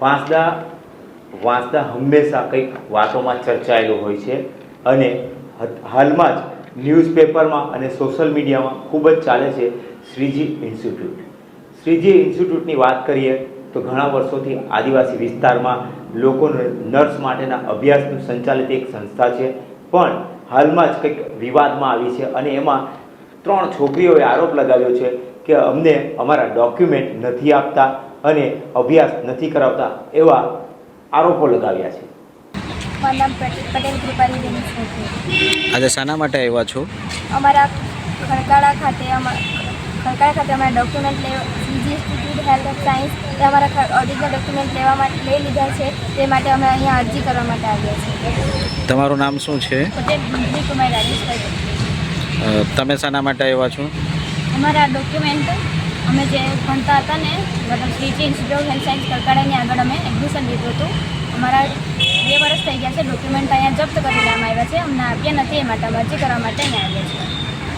વાંસદા વાંસદા હંમેશા કંઈક વાતોમાં ચર્ચાયેલો હોય છે અને હાલમાં જ ન્યૂઝપેપરમાં અને સોશિયલ મીડિયામાં ખૂબ જ ચાલે છે શ્રીજી ઇન્સ્ટિટ્યૂટ. શ્રીજી ઇન્સ્ટિટ્યૂટની વાત કરીએ તો ઘણા વર્ષોથી આદિવાસી વિસ્તારમાં લોકોને નર્સ માટેના અભ્યાસનું સંચાલિત એક સંસ્થા છે, પણ હાલમાં જ કંઈક વિવાદમાં આવી છે અને એમાં ત્રણ છોકરીઓએ આરોપ લગાવ્યો છે કે અમને અમારા ડોક્યુમેન્ટ નથી આપતા અને અભ્યાસ નથી કરાવતા એવા આરોપો લગાવ્યા છે. મારું નામ પટેલ પટેલ આજે શાના માટે આવ્યા છો? અમારા ખડકાળા ખાતે અમા ખડકાળા ખાતે અમારા ડોક્યુમેન્ટ લેવા ઇન્સ્ટિટ્યૂટ હેલ્થ સાયન્સ એ અમારા ઓરિજિનલ ડોક્યુમેન્ટ લેવા માટે લઈ લીધા છે. તે માટે અમે અહીંયા અરજી કરવા માટે આવ્યા છીએ. તમારું નામ શું છે? પટેલ કુમાર રાજેશભાઈ તમે શાના માટે આવ્યા છો? અમારા ડોક્યુમેન્ટ અમે જે ભણતા હતા ને મતલબ Shriji institute of health science કડકાળાની આગળ અમે એડમિશન લીધું હતું. અમારા બે વર્ષ થઈ ગયા છે ડોક્યુમેન્ટ અહીંયા જપ્ત કરી લેવામાં આવ્યા છે. અમને આપ્યા નથી એ માટે અરજી કરવા માટે અહીંયા આવ્યા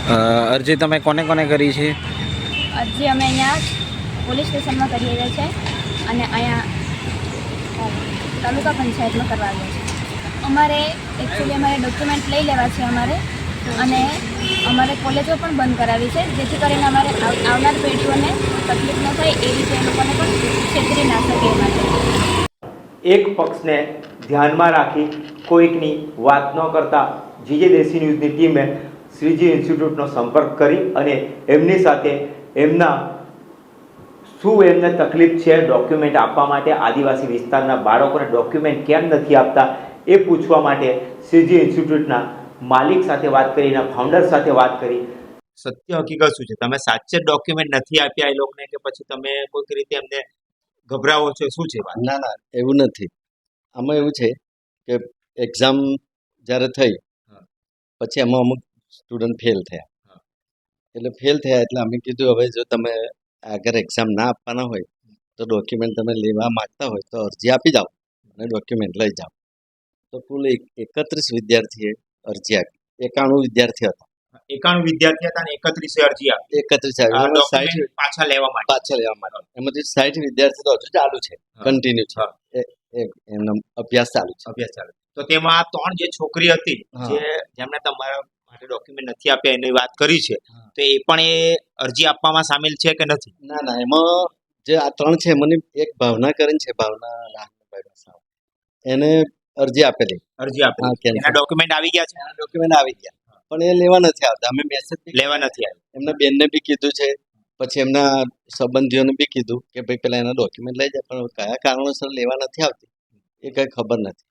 છે અરજી તમે કોને કોને કરી છે? અરજી અમે અહીંયા પોલીસ સ્ટેશનમાં કરી રહ્યા છે અને અહીંયા તાલુકા પંચાયતમાં કરવા આવ્યા છે અમારે એકચ્યુઅલી અમારે ડોક્યુમેન્ટ લઈ લેવા છે અમારે અને અમારે કોલેજો પણ બંધ કરાવી છે, જેથી કરીને અમારે આવ- આવનાર પેઢીઓને તકલીફ ન થાય એ રીતે એ લોકોને પણ છેતરી ના શકે એ માટે. એક પક્ષને ધ્યાનમાં રાખી કોઈકની વાત ન કરતા જીજે દેશી ન્યૂઝની ટીમે શ્રીજી ઇન્સ્ટિટ્યૂટનો સંપર્ક કરી અને એમની સાથે એમના શું એમને તકલીફ છે ડોક્યુમેન્ટ આપવા માટે આદિવાસી વિસ્તારના બાળકોને ડોક્યુમેન્ટ કેમ નથી આપતા એ પૂછવા માટે શ્રીજી ઇન્સ્ટિટ્યૂટના માલિક સાથે વાત કરી એના ફાઉન્ડર સાથે વાત કરી. સત્ય હકીકત શું છે? તમે સાચે ડોક્યુમેન્ટ નથી આપ્યા એ લોકોને કે પછી તમે કોઈક રીતે એમને ગભરાવો છો? શું છે વાત? ના ના એવું નથી. આમાં એવું છે કે એક્ઝામ જ્યારે થઈ પછી એમાં અમુક સ્ટુડન્ટ ફેલ થયા. એટલે ફેલ થયા એટલે અમે કીધું હવે જો તમે આગળ એક્ઝામ ના આપવાના હોય તો ડોક્યુમેન્ટ તમે લેવા માંગતા હોય તો અરજી આપી જાઓ અને ડોક્યુમેન્ટ લઈ જાઓ. તો કુલ એક- એકત્રીસ વિદ્યાર્થીએ અરજી આપી. એકાણું વિદ્યાર્થી હતા. એકાણું વિદ્યાર્થી હતા અને એકત્રીસે અરજી આપી. એકત્રીસ પાછા લેવા માટે. પાછા લેવા માટે. એમાંથી સાઈઠ વિદ્યાર્થી તો હજુ ચાલુ છે. કન્ટિન્યુ છે. એમનો અભ્યાસ ચાલુ છે. અભ્યાસ ચાલુ તો તેમાં ત્રણ જે છોકરી હતી જે જેમણે તમારા માટે ડોક્યુમેન્ટ નથી આપ્યા એની વાત કરી છે તો એ પણ એ અરજી આપવામાં સામેલ છે કે નથી? ના ના એમાં જે આ ત્રણ છે મને એક ભાવના કરીને છે ભાવના એને અરજી આપેલી. અરજી આપેલી. એના ડોક્યુમેન્ટ આવી ગયા છે? એના ડોક્યુમેન્ટ આવી ગયા. પણ એ લેવા નથી આવતા. અમે મેસેજ લેવા નથી આવ્યા એમના બેનને બી કીધું છે. પછી એમના સંબંધીઓને બી કીધું કે ભાઈ પેલા એના ડોક્યુમેન્ટ લઈ જાય. પણ કયા કારણોસર લેવા નથી આવતી? એ કઈ ખબર નથી.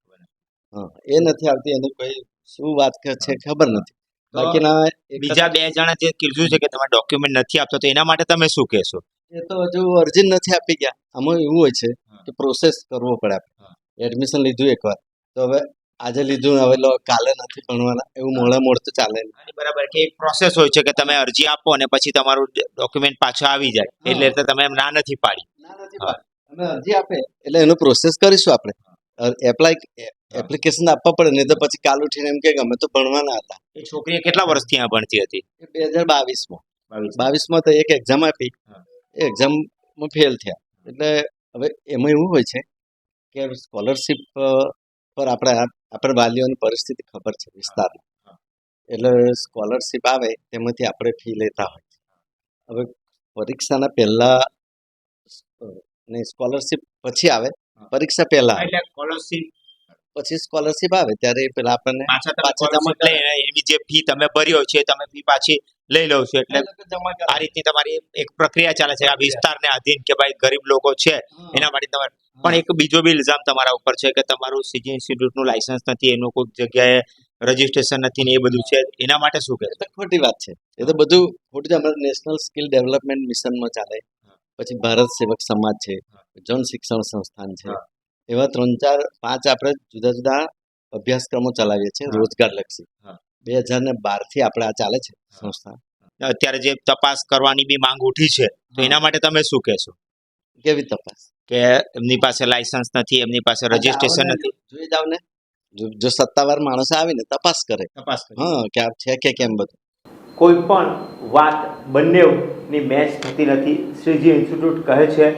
હા એ નથી આવતી. એની કોઈ શું વાત છે ખબર નથી. બાકીના બીજા બે જણા જે કીધું છે કે તમારે ડોક્યુમેન્ટ નથી આપતો તો એના માટે તમે શું કહેશો? એ તો હજુ અરજી નથી આપી ગયા. આમાં એવું હોય છે કે પ્રોસેસ કરવો પડે. એડમિશન લીધું એકવાર. તો હવે આજે લીધું હવે કાલે નથી ભણવાના એવું મોડે મોડ તો ચાલે બરાબર કે એક પ્રોસેસ હોય છે કે તમે અરજી આપો અને પછી તમારું ડોક્યુમેન્ટ પાછું આવી જાય. એટલે તમે એમ ના નથી પાડી. ના નથી હા. અમે અરજી આપે એટલે એનો પ્રોસેસ કરીશું આપણે. એપ્લાય એપ્લિકેશન આપવા પડે નહીં તો પછી કાલ ઉઠીને એમ કે અમે તો ભણવાના હતા. એ છોકરીએ કેટલા વર્ષથી આ ભણતી હતી? બે હજાર બાવીસમાં. બાવીસમાં. તો એક એક્ઝામ આપી. એ એક્ઝામમાં ફેલ થયા. એટલે હવે એમાં એવું હોય છે કે સ્કોલરશિપ પર આપણે આપણે વાલીઓની પરિસ્થિતિ ખબર છે વિસ્તારમાં. એટલે સ્કોલરશીપ આવે તેમાંથી આપણે ફી લેતા હોય. છે હવે પરીક્ષાના પહેલા ને સ્કોલરશિપ પછી આવે. પરીક્ષા પહેલા સ્કોલરશીપ પછી સ્કોલરશિપ આવે ત્યારે પેલા આપણને એની જે ફી તમે ભર્યો છે તમે ફી પાછી લઈ લો છો. એટલે આ રીતની તમારી એક પ્રક્રિયા ચાલે છે. આ વિસ્તારને આધીન કે ભાઈ ગરીબ લોકો છે એના માટે તમારે પણ એક બીજો બી ઇલ્ઝામ તમારા ઉપર છે કે તમારું સીજી ઇન્સ્ટિટ્યૂટનું લાયસન્સ નથી એનું કોઈક જગ્યાએ રજીસ્ટ્રેશન નથી ને એ બધું છે એના માટે શું કહે ખોટી વાત છે. એ તો બધું ખોટું છે. અમારે નેશનલ સ્કિલ ડેવલપમેન્ટ મિશનમાં ચાલે. પછી ભારત સેવક સમાજ છે જન શિક્ષણ સંસ્થાન છે. એવા ત્રણ ચાર પાંચ આપણે જુદા જુદા અભ્યાસક્રમો ચલાવીએ છીએ રોજગારલક્ષી. રોજગાર લક્ષી બે હજાર ને બારથી આપણે આ ચાલે છે સંસ્થા. અત્યારે જે તપાસ કરવાની બી માંગ ઉઠી છે તો એના માટે તમે શું કહેશો? કેવી તપાસ. કે એમની પાસે લાયસન્સ નથી એમની પાસે રજીસ્ટ્રેશન નથી. જોઈ જાવ ને. જો- જો સત્તાવાર માણસ આવીને તપાસ કરે. તપાસ હા કે આ છે કે કેમ બધું. કોઈ પણ વાત બંનેની મેચ થતી નથી. શ્રીજી ઇન્સ્ટિટ્યૂટ કહે છે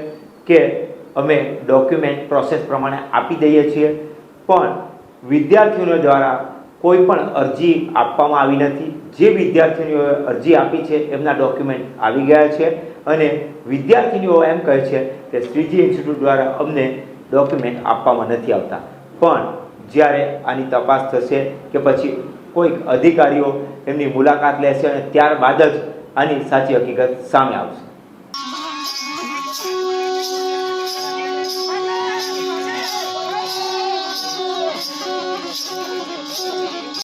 કે અમે ડોક્યુમેન્ટ પ્રોસેસ પ્રમાણે આપી દઈએ છીએ પણ વિદ્યાર્થીઓ દ્વારા કોઈ પણ અરજી આપવામાં આવી નથી. જે વિદ્યાર્થીઓએ અરજી આપી છે એમના ડોક્યુમેન્ટ આવી ગયા છે. અને વિદ્યાર્થીનીઓ એમ કહે છે કે શ્રીજી ઇન્સ્ટિટ્યૂટ દ્વારા અમને ડોક્યુમેન્ટ આપવામાં નથી આવતા. પણ જ્યારે આની તપાસ થશે કે પછી કોઈક અધિકારીઓ એમની મુલાકાત લેશે અને ત્યારબાદ જ આની સાચી હકીકત સામે આવશે.